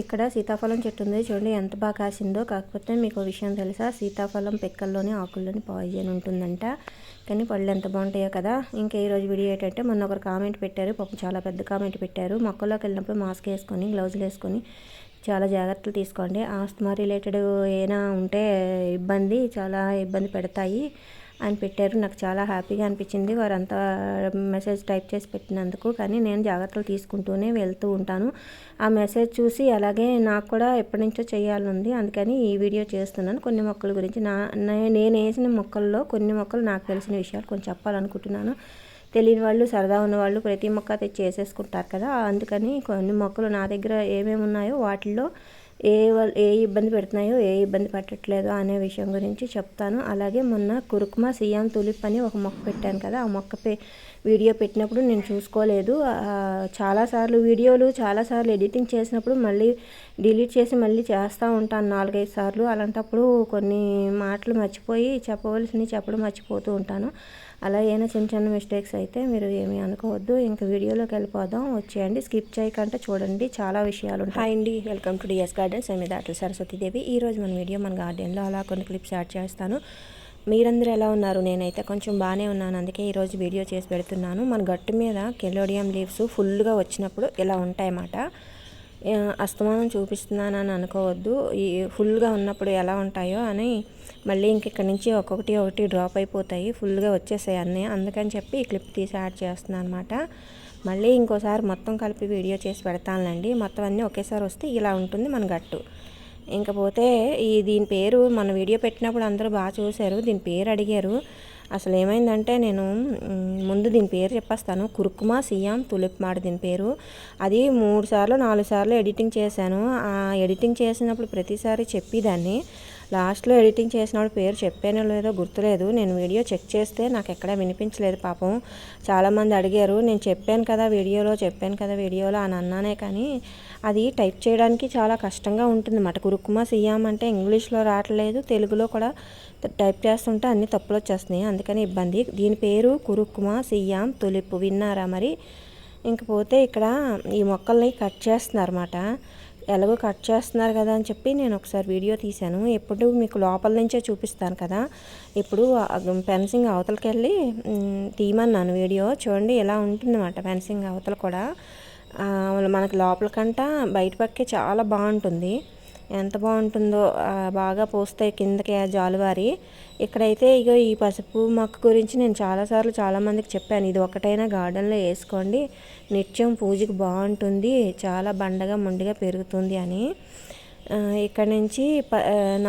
ఇక్కడ సీతాఫలం చెట్టు ఉంది. చూడండి ఎంత బాగా కాసిందో. కాకపోతే మీకు విషయం తెలుసా? సీతాఫలం పెక్కల్లోని ఆకుల్లోని పాయిజన్ ఉంటుందంట. కానీ పళ్ళు ఎంత బాగుంటాయో కదా. ఇంకా ఈరోజు వీడియో ఏంటంటే మొన్న ఒకరు కామెంట్ పెట్టారు. పాపం చాలా పెద్ద కామెంట్ పెట్టారు. మొక్కల్లోకి వెళ్ళినప్పుడు మాస్క్ వేసుకొని గ్లౌజులు వేసుకొని చాలా జాగ్రత్తలు తీసుకోండి. ఆస్తమా రిలేటెడ్ ఏమైనా ఉంటే ఇబ్బంది చాలా ఇబ్బంది పెడతాయి. అని పెట్టారు. నాకు చాలా హ్యాపీగా అనిపించింది. వారంతా మెసేజ్ టైప్ చేసి పెట్టినందుకు. కానీ నేను జాగ్రత్తలు తీసుకుంటూనే వెళ్తూ ఉంటాను. ఆ మెసేజ్ చూసి అలాగే నాకు కూడా ఎప్పటి నుంచో చేయాలనుంది అందుకని ఈ వీడియో చేస్తున్నాను. కొన్ని మొక్కల గురించి నా నేను వేసిన మొక్కల్లో కొన్ని మొక్కలు నాకు తెలిసిన విషయాలు కొంచెం చెప్పాలనుకుంటున్నాను. తెలియని వాళ్ళు సరదా ఉన్నవాళ్ళు ప్రతి మొక్క తెచ్చి వేసేసుకుంటారు కదా. అందుకని కొన్ని మొక్కలు నా దగ్గర ఏమేమి ఉన్నాయో వాటిల్లో ఏ ఏ ఇబ్బంది పెడుతున్నాయో ఏ ఇబ్బంది పెట్టట్లేదో అనే విషయం గురించి చెప్తాను. అలాగే మొన్న కురుకుమ సియాం తులిప్ అని ఒక మొక్క పెట్టాను కదా ఆ మొక్క పే వీడియో పెట్టినప్పుడు నేను చూసుకోలేదు. చాలాసార్లు వీడియోలు చాలాసార్లు ఎడిటింగ్ చేసినప్పుడు మళ్ళీ డిలీట్ చేసి మళ్ళీ చేస్తూ ఉంటాను నాలుగైదు సార్లు. అలాంటప్పుడు కొన్ని మాటలు మర్చిపోయి చెప్పవలసినవి చెప్పడం మర్చిపోతూ ఉంటాను. అలా ఏమైనా చిన్న చిన్న మిస్టేక్స్ అయితే మీరు ఏమీ అనుకోవద్దు. ఇంకా వీడియోలోకి వెళ్ళిపోదాం. వచ్చేయండి. స్కిప్ చేయకుండా చూడండి. చాలా విషయాలు హాయ్ అండి. Welcome to DS gardens. మీద అట్ల సరస్వతీదేవి. ఈరోజు మన వీడియో మన గార్డెన్లో అలా కొన్ని క్లిప్స్ యాడ్ చేస్తాను. మీరందరూ ఎలా ఉన్నారు? నేనైతే కొంచెం బాగానే ఉన్నాను. అందుకే ఈరోజు వీడియో చేసి పెడుతున్నాను. మన గట్టు మీద కెలోడియం లీవ్స్ ఫుల్గా వచ్చినప్పుడు ఇలా ఉంటాయన్నమాట. అస్తమానం చూపిస్తున్నానని అనుకోవద్దు. ఈ ఫుల్గా ఉన్నప్పుడు ఎలా ఉంటాయో అని మళ్ళీ ఇంకెక్కడి నుంచి ఒక్కొక్కటి ఒకటి డ్రాప్ అయిపోతాయి. ఫుల్గా వచ్చేసాయి అన్నీ. అందుకని చెప్పి ఈ క్లిప్ తీసి యాడ్ చేస్తున్నాను అనమాట మళ్ళీ ఇంకోసారి మొత్తం కలిపి వీడియో చేసి పెడతానులేండి. మొత్తం అన్నీ ఒకేసారి వస్తే ఇలా ఉంటుంది మన గట్టు. ఇంకపోతే ఈ దీని పేరు మన వీడియో పెట్టినప్పుడు అందరూ బాగా చూశారు దీని పేరు అడిగారు. అసలు ఏమైందంటే నేను ముందు దీని పేరు చెప్పేస్తాను. కురుకుమా సియాం తులిప్ మాడ దీని పేరు. అది మూడు సార్లు నాలుగు సార్లు ఎడిటింగ్ చేశాను. ఆ ఎడిటింగ్ చేసినప్పుడు ప్రతిసారి చెప్పేదాన్ని. లాస్ట్లో ఎడిటింగ్ చేసినప్పుడు పేరు చెప్పానో లేదో గుర్తులేదు. నేను వీడియో చెక్ చేస్తే నాకు ఎక్కడ వినిపించలేదు పాపం. చాలామంది అడిగారు నేను చెప్పాను కదా వీడియోలో చెప్పాను కదా వీడియోలో అని అన్నానే కానీ అది టైప్ చేయడానికి చాలా కష్టంగా ఉంటుంది మాట కురుకుమా సీఎం అంటే ఇంగ్లీష్లో రావట్లేదు తెలుగులో కూడా టైప్ చేస్తుంటే అన్ని తప్పులు వచ్చేస్తున్నాయి. అందుకని ఇబ్బంది. దీని పేరు కురుక్కుమ సీఎం తులిప్పు విన్నారా మరి? ఇంకపోతే ఇక్కడ ఈ మొక్కల్ని కట్ చేస్తున్నారన్నమాట. ఎలాగో కట్ చేస్తున్నారు కదా అని చెప్పి నేను ఒకసారి వీడియో తీశాను. ఎప్పుడు మీకు లోపల నుంచే చూపిస్తాను కదా. ఇప్పుడు ఫెన్సింగ్ అవతలకి వెళ్ళి తీయమన్నాను వీడియో. చూడండి ఎలా ఉంటుందన్నమాట ఫెన్సింగ్ అవతల కూడా. మనకి లోపల కంట బయట పక్కే చాలా బాగుంటుంది. ఎంత బాగుంటుందో బాగా పోస్తాయి కిందకి జాలువారి. ఇక్కడైతే ఇక ఈ పసుపు మొక్క గురించి నేను చాలాసార్లు చాలామందికి చెప్పాను. ఇది ఒకటైనా గార్డెన్లో వేసుకోండి. నిత్యం పూజకి బాగుంటుంది. చాలా బండగా ముండిగా పెరుగుతుంది అని. ఇక్కడ నుంచి ప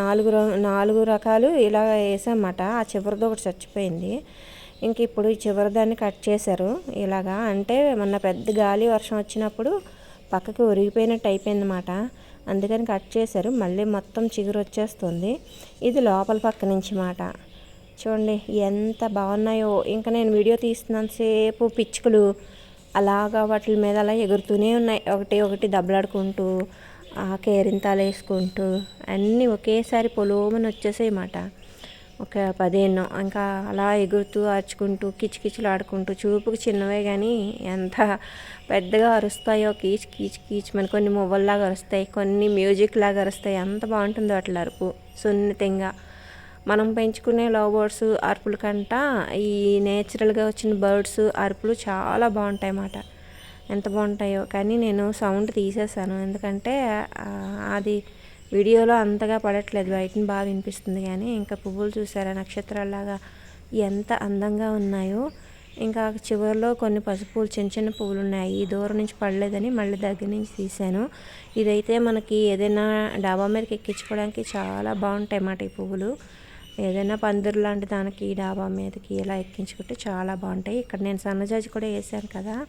నాలుగు నాలుగు రకాలు ఇలా వేసామన్నమాట ఆ చివరిది ఒకటి చచ్చిపోయింది. ఇంక ఇప్పుడు ఈ చివరిదాన్ని కట్ చేశారు. ఇలాగా అంటే మొన్న పెద్ద గాలి వర్షం వచ్చినప్పుడు పక్కకి ఒరిగిపోయినట్టు అయిపోయిందన్నమాట. అందుకని కట్ చేశారు. మళ్ళీ మొత్తం చిగురు వచ్చేస్తుంది. ఇది లోపల పక్క నుంచి మాట. చూడండి ఎంత బాగున్నాయో. ఇంకా నేను వీడియో తీస్తున్నంతసేపు పిచ్చుకలు అలాగా వాటి మీద అలా ఎగురుతూనే ఉన్నాయి. ఒకటి ఒకటి దెబ్బలాడుకుంటూ ఆ కేరింతాలు వేసుకుంటూ అన్నీ ఒకేసారి పొలోమని వచ్చేసాయి మాట. ఒక పదిహేను ఇంకా అలా ఎగురుతూ అరుచుకుంటూ కిచకిచలు ఆడుకుంటూ చూపుకు చిన్నవే కానీ ఎంత పెద్దగా అరుస్తాయో కీచ్ కీచ్ కీచ్ మన కొన్ని మువ్వల్లాగా అరుస్తాయి కొన్ని మ్యూజిక్ లాగా అరుస్తాయి ఎంత బాగుంటుందో అట్లా అరుపు. సున్నితంగా. మనం పెంచుకునే లవ్ బర్డ్స్ అరుపుల కంట ఈ నేచురల్గా వచ్చిన బర్డ్స్ అరుపులు చాలా బాగుంటాయి అన్నమాట. ఎంత బాగుంటాయో. కానీ నేను సౌండ్ తీసేసాను. ఎందుకంటే అది వీడియోలో అంతగా పడట్లేదు. బయటని బాగా వినిపిస్తుంది కానీ ఇంకా పువ్వులు చూసారా? నక్షత్రాల్లాగా ఎంత అందంగా ఉన్నాయో. ఇంకా చివరిలో కొన్ని పసుపు చిన్న చిన్న పువ్వులు ఉన్నాయి. ఈ దూరం నుంచి పడలేదని మళ్ళీ దగ్గర నుంచి తీశాను. ఇదైతే మనకి ఏదైనా డాబా మీదకి ఎక్కించుకోవడానికి చాలా బాగుంటాయి అన్నమాట ఈ పువ్వులు. ఏదైనా పందిరు లాంటి దానికి డాబా మీదకి ఇలా ఎక్కించుకుంటే చాలా బాగుంటాయి. ఇక్కడ నేను సన్నజాజి కూడా వేసాను కదా.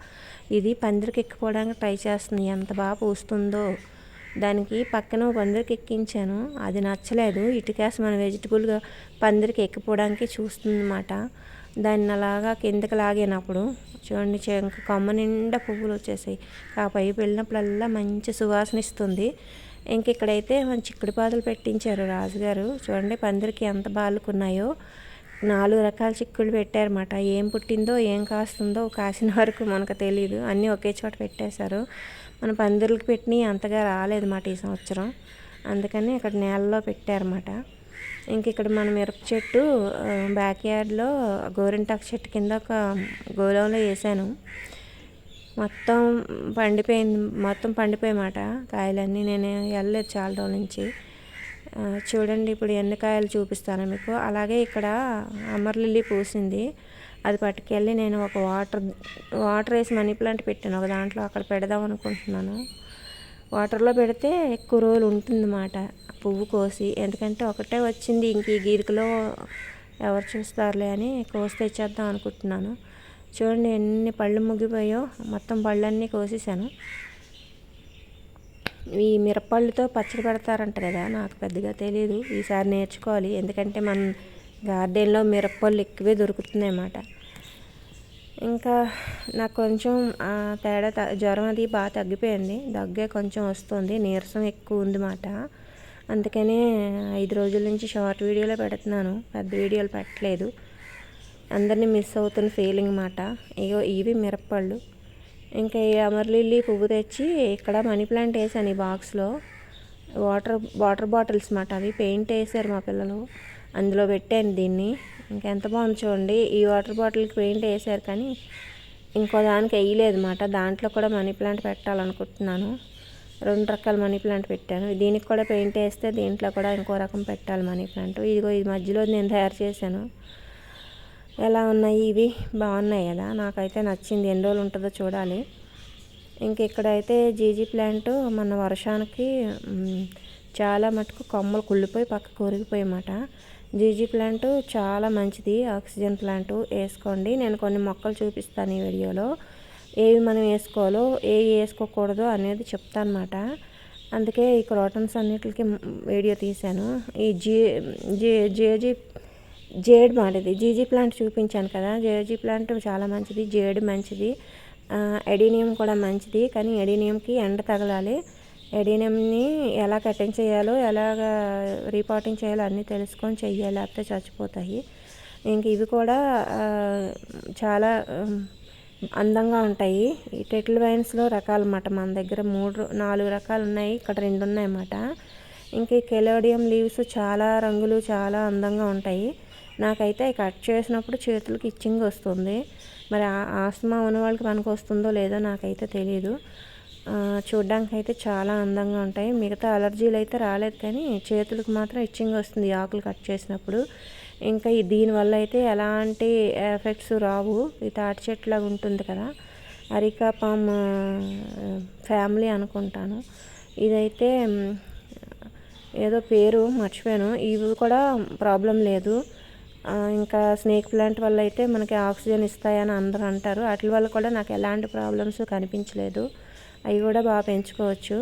ఇది పందిరికి ఎక్కిపోవడానికి ట్రై చేస్తుంది. ఎంత బాగా పూస్తుందో. దానికి పక్కన పందిరికి ఎక్కించాను అది నచ్చలేదు. ఇటుకేస మన వెజిటబుల్ పందిరికి ఎక్కిపోవడానికి చూస్తుందన్నమాట. దాన్ని అలాగా కిందకి లాగినప్పుడు చూడండి ఇంకా కొమ్మ నిండా పువ్వులు వచ్చేసాయి. ఆ పైపు వెళ్ళినప్పుడల్లా మంచి సువాసన ఇస్తుంది. ఇంక ఇక్కడైతే మన చిక్కుడు పాదలు పెట్టించారు రాజుగారు. చూడండి పందిరికి ఎంత బాలుకున్నాయో. నాలుగు రకాల చిక్కుళ్ళు పెట్టారన్నమాట. ఏం పుట్టిందో ఏం కాస్తుందో కాసిన వరకు మనకు తెలియదు అన్నీ ఒకే చోట పెట్టేశారు. మన పందిర్లకు పెట్టినవి అంతగా రాలేదు మాట ఈ సంవత్సరం. అందుకని ఇక్కడ నేలలో పెట్టారన్నమాట. ఇంక ఇక్కడ మన మిరప చెట్టు బ్యాక్ యార్డ్లో గోరింటాకు చెట్టు కింద ఒక గోలంలో వేసాను. మొత్తం పండిపోయింది మొత్తం పండిపోయామాట కాయలన్నీ. నేను వెళ్ళలేదు చాలా రోజుల నుంచి. చూడండి ఇప్పుడు ఎన్ని కాయలు చూపిస్తాను మీకు. అలాగే ఇక్కడ అమర్లిల్లి పూసింది. అది పట్టుకెళ్ళి నేను ఒక వాటర్ వాటర్ వేసి మనీ ప్లాంట్ పెట్టాను. ఒక దాంట్లో అక్కడ పెడదాం అనుకుంటున్నాను. వాటర్లో పెడితే ఎక్కువ రోజులు ఉంటుందన్నమాట పువ్వు కోసి. ఎందుకంటే ఒకటే వచ్చింది ఇంక ఈ గీరికలో ఎవరు చూస్తారులే అని కోసి తెచ్చేద్దాం అనుకుంటున్నాను. చూడండి ఎన్ని పళ్ళు ముగ్గిపోయో మొత్తం పళ్ళన్నీ కోసేసాను. ఈ మిరపళ్ళుతో పచ్చడి పెడతారంట కదా నాకు పెద్దగా తెలియదు ఈసారి నేర్చుకోవాలి. ఎందుకంటే మన గార్డెన్లో మిరపళ్ళు ఎక్కువే దొరుకుతున్నాయి అన్నమాట ఇంకా నాకు కొంచెం తేడా జ్వరం అది బాగా తగ్గిపోయింది. దగ్గే కొంచెం వస్తుంది. నీరసం ఎక్కువ ఉంది మాట అందుకనే ఐదు రోజుల నుంచి షార్ట్ వీడియోలో పెడుతున్నాను. పెద్ద వీడియోలు పెట్టలేదు. అందరినీ మిస్ అవుతున్న ఫీలింగ్ మాట ఇగో ఇవి మిరప్పళ్ళు. ఇంకా ఈ అమర్లిల్లీ పువ్వు తెచ్చి ఇక్కడ మనీ ప్లాంట్ వేసాను ఈ బాక్స్లో. వాటర్ వాటర్ బాటిల్స్ మాట అవి. పెయింట్ వేసారు మా పిల్లలు. అందులో పెట్టాను దీన్ని. ఇంకెంత బాగుంది చూడండి. ఈ వాటర్ బాటిల్కి పెయింట్ వేసారు కానీ ఇంకో దానికి వేయలేదు మాట దాంట్లో కూడా మనీ ప్లాంట్ పెట్టాలనుకుంటున్నాను. రెండు రకాల మనీ ప్లాంట్ పెట్టాను. దీనికి కూడా పెయింట్ వేస్తే దీంట్లో కూడా ఇంకో రకం పెట్టాలి మనీ ప్లాంట్. ఇదిగో ఇది మధ్యలో నేను తయారు చేశాను. ఎలా ఉన్నాయి ఇవి? బాగున్నాయి కదా. నాకైతే నచ్చింది. ఎన్ని రోజులు ఉంటుందో చూడాలి. ఇంక ఇక్కడైతే జీజీ ప్లాంట్ మన వర్షానికి చాలా మటుకు కొమ్మలు కుళ్ళిపోయి పక్క కొరిగిపోయమాట జీజీ ప్లాంట్ చాలా మంచిది. ఆక్సిజన్ ప్లాంట్ వేసుకోండి. నేను కొన్ని మొక్కలు చూపిస్తాను ఈ వీడియోలో. ఏవి మనం వేసుకోవాలో ఏవి వేసుకోకూడదు అనేది చెప్తాను అందుకే ఈ క్రోటన్స్ అన్నిటికి వీడియో తీశాను. ఈ జీ జే జేజీ జేడ్ మాటది. జీజీ ప్లాంట్ చూపించాను కదా. జేజీ ప్లాంట్ చాలా మంచిది. జేడ్ మంచిది. ఎడీనియం కూడా మంచిది. కానీ ఎడీనియంకి ఎండ తగలాలి. ఎడీనియంని ఎలా కటింగ్ చేయాలో ఎలాగ రీపాటింగ్ చేయాలో అన్నీ తెలుసుకొని చెయ్యాలి. లేకపోతే చచ్చిపోతాయి. ఇంక ఇవి కూడా చాలా అందంగా ఉంటాయి. ఈ టెటిల్ వైన్స్లో రకాలన్నమాట మన దగ్గర. మూడు నాలుగు రకాలు ఉన్నాయి. ఇక్కడ రెండు ఉన్నాయన్నమాట. ఇంక ఈ కెలోడియం లీవ్స్ చాలా రంగులు చాలా అందంగా ఉంటాయి. నాకైతే కట్ చేసినప్పుడు చేతులకి ఇచ్చింగ్ వస్తుంది. మరి ఆస్తమా ఉన్న వాళ్ళకి పనికి వస్తుందో లేదో నాకైతే తెలియదు చూడ్డానికి అయితే చాలా అందంగా ఉంటాయి. మిగతా అలర్జీలు అయితే రాలేదు కానీ చేతులకు మాత్రం ఇచ్చింగ్ వస్తుంది ఆకులు కట్ చేసినప్పుడు. ఇంకా దీనివల్ల అయితే ఎలాంటి ఎఫెక్ట్స్ రావు. ఈ తాటి చెట్టులాగా ఉంటుంది కదా. అరికా పామ్ ఫ్యామిలీ అనుకుంటాను. ఇదైతే ఏదో పేరు మర్చిపోయాను. ఇవి కూడా ప్రాబ్లం లేదు. ఇంకా స్నేక్ ప్లాంట్ వల్ల అయితే మనకి ఆక్సిజన్ ఇస్తాయని అందరూ అంటారు. వాటి వల్ల కూడా నాకు ఎలాంటి ప్రాబ్లమ్స్ కనిపించలేదు. అవి కూడా బాగా పెంచుకోవచ్చు.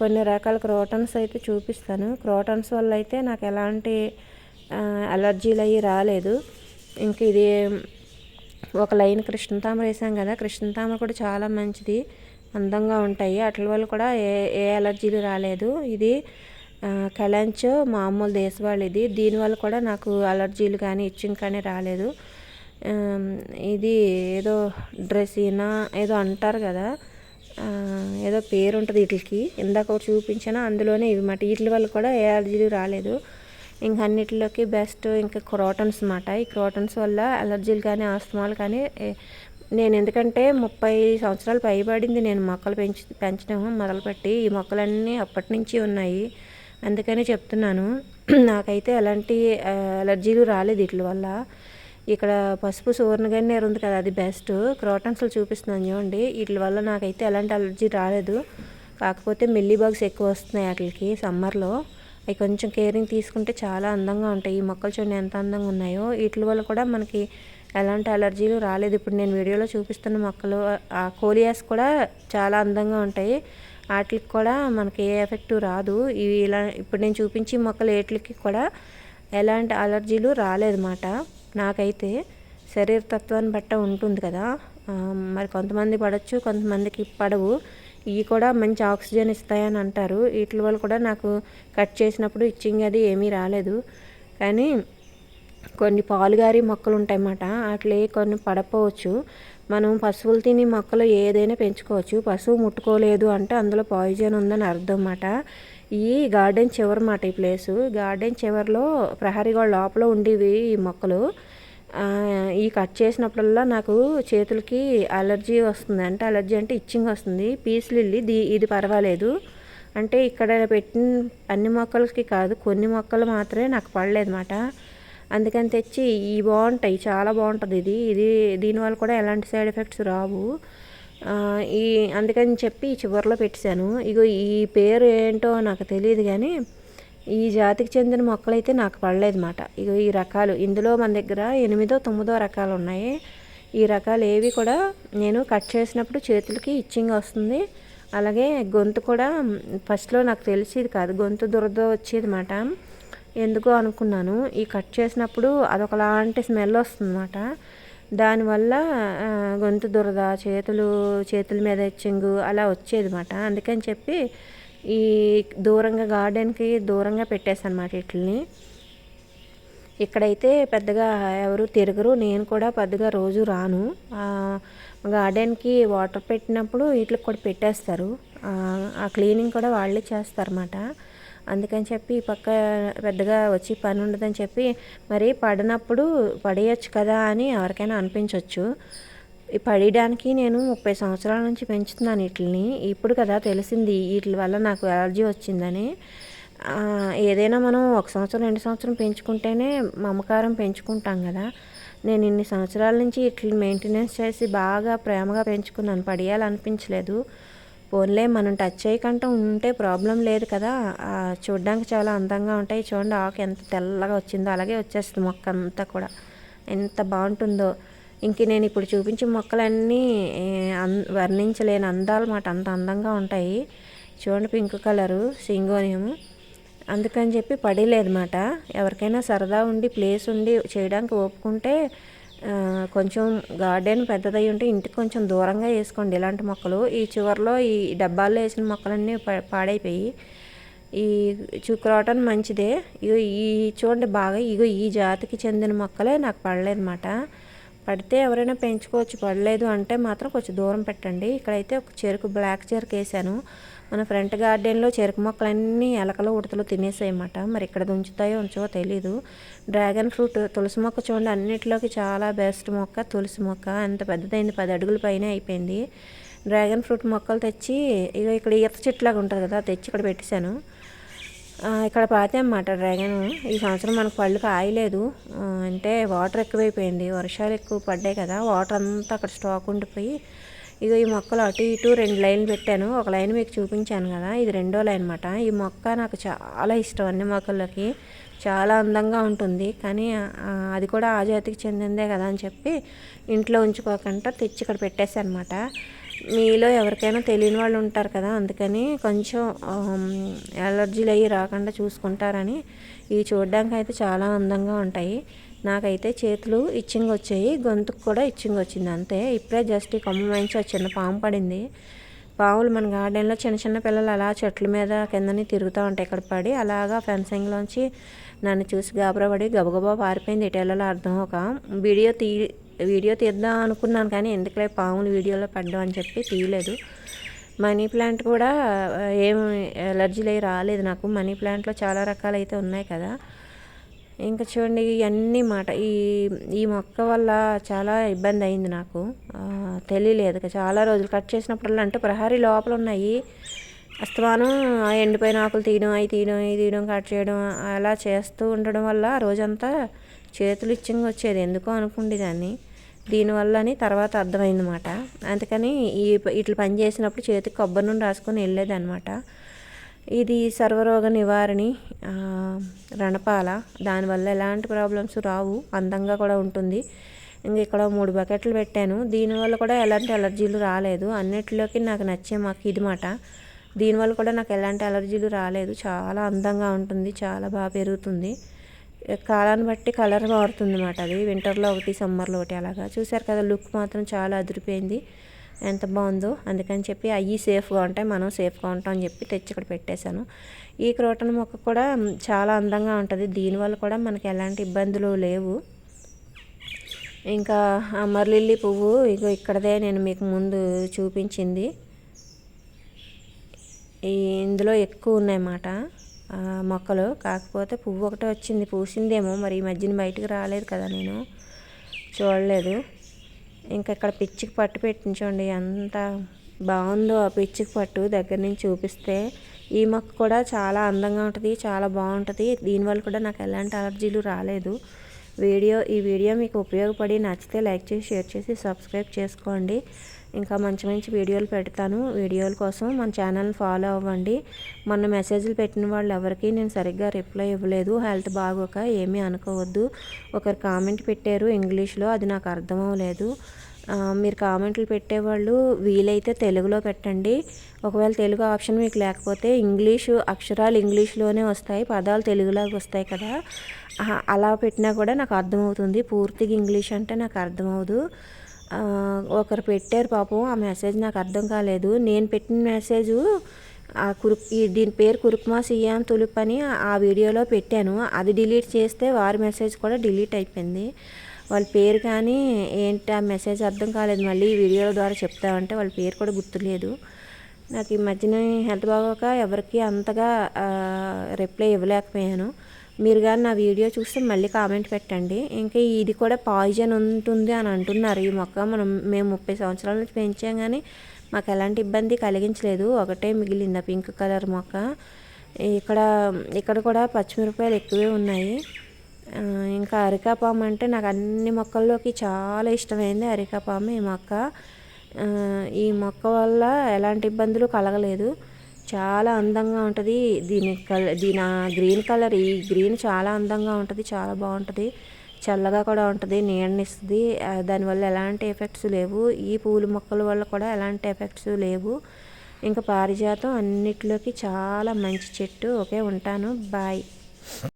కొన్ని రకాల క్రోటన్స్ అయితే చూపిస్తాను. క్రోటన్స్ వల్ల అయితే నాకు ఎలాంటి అలర్జీలు అవి రాలేదు. ఇంక ఇది ఒక లైన్ కృష్ణతామర వేసాం కదా కృష్ణతామర కూడా చాలా మంచిది. అందంగా ఉంటాయి. వాటి వల్ల కూడా ఏ ఏ అలర్జీలు రాలేదు. ఇది కలంచ్ మామూలు దేశవాళి ఇది. దీనివల్ల కూడా నాకు అలర్జీలు కానీ ఇచ్చింగ్ కానీ రాలేదు. ఇది ఏదో డ్రెస్సీనా ఏదో అంటారు కదా ఏదో పేరు ఉంటుంది వీటికి. ఇందాక చూపించాను అందులోనే ఇవి మాట. వీటి వల్ల కూడా ఏ అలర్జీలు రాలేదు. ఇంకా అన్నిటిలోకి బెస్ట్ ఇంకా క్రోటన్స్ అన్నమాట ఈ క్రోటన్స్ వల్ల అలర్జీలు కానీ ఆస్తమాలు కానీ నేను ఎందుకంటే ముప్పై సంవత్సరాలు పైబడింది నేను మొక్కలు పెంచి పెంచడం మొదలుపెట్టి. ఈ మొక్కలన్నీ అప్పటి నుంచి ఉన్నాయి. అందుకని చెప్తున్నాను. నాకైతే ఎలాంటి అలర్జీలు రాలేదు వీటి వల్ల. ఇక్కడ పసుపు సువర్ణగన్నేరు ఉంది కదా అది బెస్ట్ క్రోటన్స్లు చూపిస్తున్నాను చూడండి. వీటి వల్ల నాకైతే ఎలాంటి అలర్జీ రాలేదు. కాకపోతే మిల్లీ బగ్స్ ఎక్కువ వస్తున్నాయి వాటికి సమ్మర్లో. అవి కొంచెం కేరింగ్ తీసుకుంటే చాలా అందంగా ఉంటాయి. ఈ మొక్కలు చూడండి ఎంత అందంగా ఉన్నాయో. వీటి వల్ల కూడా మనకి ఎలాంటి అలర్జీలు రాలేదు. ఇప్పుడు నేను వీడియోలో చూపిస్తున్న మొక్కలు ఆ కోలియాస్ కూడా చాలా అందంగా ఉంటాయి. వాటికి కూడా మనకి ఏ ఎఫెక్ట్ రాదు. ఇవి ఇలా ఇప్పుడు నేను చూపించి మొక్కలు వేటికి కూడా ఎలాంటి అలర్జీలు రాలేదన్నమాట నాకైతే. శరీర తత్వాన్ని బట్ట ఉంటుంది కదా. మరి కొంతమంది పడవచ్చు కొంతమందికి పడవు. ఇవి కూడా మంచి ఆక్సిజన్ ఇస్తాయని అంటారు. వీటి వల్ల కూడా నాకు కట్ చేసినప్పుడు ఇచ్చింగ్ అది ఏమీ రాలేదు. కానీ కొన్ని పాలుగారి మొక్కలు ఉంటాయన్నమాట. అట్లే కొన్ని పడపోవచ్చు. మనం పశువులు తిని మొక్కలు ఏదైనా పెంచుకోవచ్చు. పశువు ముట్టుకోలేదు అంటే అందులో పాయిజన్ ఉందని అర్థం అన్నమాట ఈ గార్డెన్ చివరి మాట ఈ ప్లేసు గార్డెన్ చివరిలో ప్రహరీ గోడ లోపల ఉండేవి ఈ మొక్కలు. ఈ కట్ చేసినప్పుడల్లా నాకు చేతులకి అలర్జీ వస్తుంది. అంటే అలర్జీ అంటే ఇచ్చింగ్ వస్తుంది. పీస్ లిల్లీ దీ ఇది పర్వాలేదు. అంటే ఇక్కడ పెట్టిన అన్ని మొక్కలకి కాదు కొన్ని మొక్కలు మాత్రమే నాకు పడలేదన్నమాట. అందుకని తెచ్చి ఇవి బాగుంటాయి చాలా బాగుంటుంది ఇది. ఇది దీనివల్ల కూడా ఎలాంటి సైడ్ ఎఫెక్ట్స్ రావు. ఈ అందుకని చెప్పి చివరిలో పెట్టాను ఇగో ఈ పేరు ఏంటో నాకు తెలియదు కానీ ఈ జాతికి చెందిన మొక్కలైతే నాకు పడలేదన్నమాట. ఇగో ఈ రకాలు ఇందులో మన దగ్గర ఎనిమిదో తొమ్మిదో రకాలు ఉన్నాయి. ఈ రకాలు ఏవి కూడా నేను కట్ చేసినప్పుడు చేతులకి ఇచ్చింగ్ వస్తుంది. అలాగే గొంతు కూడా ఫస్ట్లో నాకు తెలిసేది కాదు గొంతు దురద వచ్చేది అన్నమాట ఎందుకో అనుకున్నాను? ఈ కట్ చేసినప్పుడు అదొకలాంటి స్మెల్ వస్తుందన్నమాట. దానివల్ల గొంతు దురద చేతులు చేతుల మీద ఇచ్చింగు అలా వచ్చేదన్నమాట. అందుకని చెప్పి ఈ దూరంగా గార్డెన్కి దూరంగా పెట్టేశానమాట వీటిని ఇక్కడైతే పెద్దగా ఎవరు తిరగరు నేను కూడా పెద్దగా రోజు రాను. గార్డెన్కి వాటర్ పెట్టినప్పుడు వీటికి కూడా పెట్టేస్తారు. ఆ క్లీనింగ్ కూడా వాళ్ళే చేస్తారన్నమాట. అందుకని చెప్పి ఈ పక్క పెద్దగా వచ్చి పని ఉండదని చెప్పి మరి పడినప్పుడు పడేయచ్చు కదా అని ఎవరికైనా అనిపించవచ్చు పడేయడానికి నేను ముప్పై సంవత్సరాల నుంచి పెంచుతున్నాను వీటిని ఇప్పుడు కదా తెలిసింది వీటి వల్ల నాకు ఎలర్జీ వచ్చిందని. ఏదైనా మనం ఒక సంవత్సరం రెండు సంవత్సరం పెంచుకుంటేనే మమకారం పెంచుకుంటాం కదా. నేను ఇన్ని సంవత్సరాల నుంచి వీటిని మెయింటెనెన్స్ చేసి బాగా ప్రేమగా పెంచుకున్నాను. పడేయాలనిపించలేదు. పోన్లే మనం టచ్ చేయకుండా ఉంటే ప్రాబ్లం లేదు కదా. చూడడానికి చాలా అందంగా ఉంటాయి. చూడండి ఆకు ఎంత తెల్లగా వచ్చిందో అలాగే వచ్చేస్తుంది మొక్క అంతా కూడా. ఎంత బాగుంటుందో. ఇంక నేను ఇప్పుడు చూపించే మొక్కలన్నీ అన్ వర్ణించలేని అందాలు మాట అంత అందంగా ఉంటాయి. చూడండి పింక్ కలరు సింగోనియం. అందుకని చెప్పి పడిలేదన్నమాట. ఎవరికైనా సరదా ఉండి ప్లేస్ ఉండి చేయడానికి ఒప్పుకుంటే కొంచెం గార్డెన్ పెద్దదై ఉంటే ఇంటికి కొంచెం దూరంగా వేసుకోండి. ఇలాంటి మొక్కలు ఈ చివరిలో ఈ డబ్బాల్లో వేసిన మొక్కలన్నీ పాడైపోయి ఈ చుక్రాటన్ మంచిదే. ఇగో ఈ చూడండి బాగా ఇగో ఈ జాతికి చెందిన మొక్కలే నాకు పడలేదన్నమాట. పడితే ఎవరైనా పెంచుకోవచ్చు పడలేదు అంటే మాత్రం కొంచెం దూరం పెట్టండి. ఇక్కడైతే ఒక చెరుకు బ్లాక్ చెరుకు వేసాను మన ఫ్రంట్ గార్డెన్లో చెరుకు మొక్కలన్నీ ఎలకలు ఉడతలు తినేసాయన్నమాట మరి ఇక్కడ దుంచుతాయో ఉంచో తెలీదు. డ్రాగన్ ఫ్రూట్ తులసి మొక్క చూడండి అన్నిటిలోకి చాలా బెస్ట్ మొక్క తులసి మొక్క. అంత పెద్దదైంది పది అడుగుల పైన అయిపోయింది. డ్రాగన్ ఫ్రూట్ మొక్కలు తెచ్చి ఇక ఇక్కడ ఈత చెట్టులాగా ఉంటుంది కదా తెచ్చి ఇక్కడ పెట్టేశాను. ఇక్కడ పాతే అన్నమాట డ్రాగన్. ఈ సంవత్సరం మనకు పళ్ళు కాయలేదు అంటే వాటర్ ఎక్కువైపోయింది. వర్షాలు ఎక్కువ పడ్డాయి కదా వాటర్ అంతా అక్కడ స్టాక్ ఉండిపోయి ఇక ఈ మొక్కలు అటు ఇటు రెండు లైన్లు పెట్టాను. ఒక లైన్ మీకు చూపించాను కదా ఇది రెండో లైన్ అనమాట ఈ మొక్క నాకు చాలా ఇష్టం అన్ని మొక్కలకి. చాలా అందంగా ఉంటుంది. కానీ అది కూడా ఆ జాతికి చెందిందే కదా అని చెప్పి ఇంట్లో ఉంచుకోకుండా తెచ్చి ఇక్కడ పెట్టేసి అనమాట మీలో ఎవరికైనా తెలియని వాళ్ళు ఉంటారు కదా అందుకని కొంచెం ఎలర్జీలు అయ్యి రాకుండా చూసుకుంటారని ఇవి చూడడానికి అయితే చాలా అందంగా ఉంటాయి. నాకైతే చేతులు ఇచ్చింగ్ వచ్చాయి గొంతుకు కూడా ఇచ్చింగ్ వచ్చింది అంతే. ఇప్పుడే జస్ట్ ఈ కొమ్మ మంచి చిన్న పాము పడింది. పాములు మన గార్డెన్లో చిన్న చిన్న పిల్లలు అలా చెట్ల మీద కిందని తిరుగుతూ ఉంటాయి ఇక్కడ పడి. అలాగా ఫెన్సింగ్లోంచి నన్ను చూసి గాబరాపడి గబగబా పారిపోయింది. ఎటెళ్ళలో అర్థం ఒక వీడియో తీ వీడియో తీద్దాం అనుకున్నాను కానీ ఎందుకులే పాములు వీడియోలో పడ్డాం అని చెప్పి తీయలేదు. మనీ ప్లాంట్ కూడా ఏం ఎలర్జీలు అయి రాలేదు నాకు. మనీ ప్లాంట్లో చాలా రకాలు అయితే ఉన్నాయి కదా. ఇంకా చూడండి ఇవన్నీ మాట ఈ ఈ మొక్క వల్ల చాలా ఇబ్బంది అయింది నాకు. తెలియలేదు. చాలా రోజులు కట్ చేసినప్పుడల్లా అంటే ప్రహారీ లోపల ఉన్నాయి. అస్తమానం ఎండిపోయిన ఆకులు తీయడం అవి తీయడం అవి తీయడం కట్ చేయడం అలా చేస్తూ ఉండడం వల్ల రోజంతా చేతులు ఇచ్చింగ్ వచ్చేది. ఎందుకో అనుకుండేదాన్ని దీనివల్లని తర్వాత అర్థమైందన్నమాట అందుకని ఈ ఇట్లా పని చేసినప్పుడు చేతికి కొబ్బరి నుండి రాసుకొని వెళ్ళేదన్నమాట ఇది సర్వరోగ నివారణి రణపాల. దానివల్ల ఎలాంటి ప్రాబ్లమ్స్ రావు అందంగా కూడా ఉంటుంది. ఇంక ఇక్కడ మూడు బకెట్లు పెట్టాను. దీనివల్ల కూడా ఎలాంటి అలర్జీలు రాలేదు. అన్నిటిలోకి నాకు నచ్చే మాకు ఇది మాట దీనివల్ల కూడా నాకు ఎలాంటి అలర్జీలు రాలేదు. చాలా అందంగా ఉంటుంది. చాలా బాగా పెరుగుతుంది. కాలాన్ని బట్టి కలర్ మారుతుంది అన్నమాట అది. వింటర్లో ఒకటి సమ్మర్లో ఒకటి అలాగా. చూసారు కదా లుక్ మాత్రం చాలా అదిరిపోయింది. ఎంత బాగుందో. అందుకని చెప్పి అవి సేఫ్గా ఉంటాయి మనం సేఫ్గా ఉంటాం అని చెప్పి తెచ్చి ఇక్కడ పెట్టేశాను. ఈ క్రోటన్ మొక్క కూడా చాలా అందంగా ఉంటుంది. దీనివల్ల కూడా మనకి ఎలాంటి ఇబ్బందులు లేవు. ఇంకా అమర్లిల్లీ పువ్వు ఇగో ఇక్కడదే నేను మీకు ముందు చూపించింది. ఈ ఇందులో ఎక్కువ ఉన్నాయన్నమాట మొక్కలు. కాకపోతే పువ్వు ఒకటే వచ్చింది. పూసిందేమో మరి ఈ మధ్యన బయటకు రాలేదు కదా నేను. చూడలేదు. ఇంకా ఇక్కడ పిచ్చికి పట్టు పెట్టించండి ఎంత బాగుందో ఆ పిచ్చికి పట్టు దగ్గర నుంచి చూపిస్తే. ఈ మొక్క కూడా చాలా అందంగా ఉంటుంది చాలా బాగుంటుంది. దీనివల్ల కూడా నాకు ఎలాంటి అలర్జీలు రాలేదు. వీడియో ఈ వీడియో మీకు ఉపయోగపడి నచ్చితే లైక్ చేసి షేర్ చేసి సబ్స్క్రైబ్ చేసుకోండి. ఇంకా మంచి మంచి వీడియోలు పెడతాను. వీడియోల కోసం మన ఛానల్ని ఫాలో అవ్వండి. మొన్న మెసేజ్లు పెట్టిన వాళ్ళు ఎవరికి నేను సరిగ్గా రిప్లై ఇవ్వలేదు. హెల్త్ బాగోక ఏమీ అనుకోవద్దు. ఒకరు కామెంట్ పెట్టారు ఇంగ్లీష్లో అది నాకు అర్థం అవ్వలేదు మీరు కామెంట్లు పెట్టేవాళ్ళు వీలైతే తెలుగులో పెట్టండి. ఒకవేళ తెలుగు ఆప్షన్ మీకు లేకపోతే ఇంగ్లీషు అక్షరాలు ఇంగ్లీష్లోనే వస్తాయి పదాలు తెలుగులాగా వస్తాయి కదా. అలా పెట్టినా కూడా నాకు అర్థమవుతుంది. పూర్తిగా ఇంగ్లీష్ అంటే నాకు అర్థమవుదు ఒకరు పెట్టారు పాపం ఆ మెసేజ్ నాకు అర్థం కాలేదు. నేను పెట్టిన మెసేజ్ ఆ కురుక్ దీని పేరు కురుక్మా సీఎం తులుప్ అని ఆ వీడియోలో పెట్టాను. అది డిలీట్ చేస్తే వారి మెసేజ్ కూడా డిలీట్ అయిపోయింది. వాళ్ళ పేరు కానీ ఏంటి ఆ మెసేజ్ అర్థం కాలేదు. మళ్ళీ ఈ వీడియోల ద్వారా చెప్తామంటే వాళ్ళ పేరు కూడా గుర్తులేదు. నాకు ఈ మధ్యన హెల్త్ బాగోక ఎవరికి అంతగా రిప్లై ఇవ్వలేకపోయాను. మీరు కానీ నా వీడియో చూస్తే మళ్ళీ కామెంట్ పెట్టండి. ఇంకా ఇది కూడా పాయిజన్ ఉంటుంది అని అంటున్నారు. ఈ మొక్క మనం మేము ముప్పై సంవత్సరాల నుంచి పెంచాం కానీ మాకు ఎలాంటి ఇబ్బంది కలిగించలేదు. ఒకటే మిగిలింది పింక్ కలర్ మొక్క. ఇక్కడ ఇక్కడ కూడా పచ్చిమిరపకాయలు ఎక్కువే ఉన్నాయి. ఇంకా అరికాపాము అంటే నాకు అన్ని మొక్కల్లోకి చాలా ఇష్టమైంది అరికాపాము ఈ మొక్క. ఈ మొక్క వల్ల ఎలాంటి ఇబ్బందులు కలగలేదు. చాలా అందంగా ఉంటుంది. దీని కలర్ దీని గ్రీన్ కలర్ ఈ గ్రీన్ చాలా అందంగా ఉంటుంది. చాలా బాగుంటుంది. చల్లగా కూడా ఉంటుంది. నీడనిస్తుంది. దానివల్ల ఎలాంటి ఎఫెక్ట్స్ లేవు. ఈ పూల మొక్కల వల్ల కూడా ఎలాంటి ఎఫెక్ట్స్ లేవు. ఇంకా పారిజాతం అన్నిటిలోకి చాలా మంచి చెట్టు. ఓకే ఉంటాను. బాయ్.